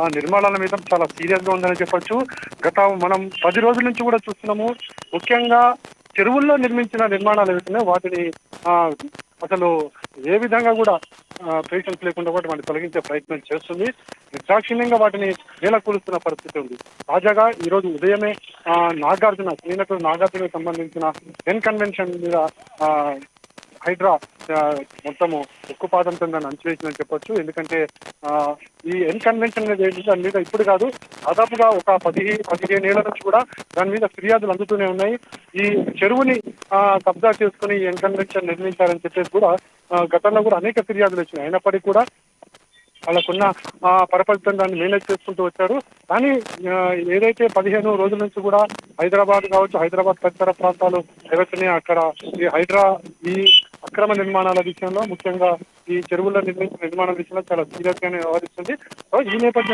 ఆ నిర్మాణాల మీద చాలా సీరియస్గా ఉందని చెప్పొచ్చు. గత మనం పది రోజుల నుంచి కూడా చూస్తున్నాము. ముఖ్యంగా చెరువుల్లో నిర్మించిన నిర్మాణాలు ఏవైతున్నాయో వాటిని అసలు ఏ విధంగా కూడా పేషెన్స్ లేకుండా కూడా వాటిని తొలగించే ప్రయత్నం చేస్తుంది. నిర్దాక్షిణ్యంగా వాటిని నేల కూలుస్తున్న పరిస్థితి ఉంది. తాజాగా ఈ రోజు ఉదయమే నాగార్జున శ్రీనటుడు నాగార్జునకు సంబంధించిన టెన్ కన్వెన్షన్ మీద హైడ్రా మొత్తము ఉక్కుపాదంతో దాన్ని అంచివేసిందని చెప్పొచ్చు. ఎందుకంటే ఈ ఎన్కన్వెన్షన్ అనేది ఏంటి దాని మీద ఇప్పుడు కాదు దాదాపుగా ఒక పది పదిహేను ఏళ్ళ నుంచి కూడా దాని మీద ఫిర్యాదులు అందుతూనే ఉన్నాయి. ఈ చెరువుని కబ్జా చేసుకుని ఈ ఎన్కన్వెన్షన్ నిర్మించారని చెప్పేసి కూడా గతంలో కూడా అనేక ఫిర్యాదులు వచ్చినాయి. అయినప్పటికీ కూడా వాళ్ళకున్న ఆ, పరపతిని దాన్ని మేనేజ్ చేసుకుంటూ వచ్చారు. కానీ ఏదైతే పదిహేను రోజుల నుంచి కూడా హైదరాబాద్ కావచ్చు హైదరాబాద్ పరిసర ప్రాంతాలు ఎవరికైనా అక్కడ ఈ హైడ్రా ఈ అక్రమ నిర్మాణాల విషయంలో ముఖ్యంగా ఈ చెరువుల నిర్మించిన నిర్మాణాల విషయంలో చాలా సీరియస్ గానే వ్యవహరిస్తుంది. సో ఈ నేపథ్యంలో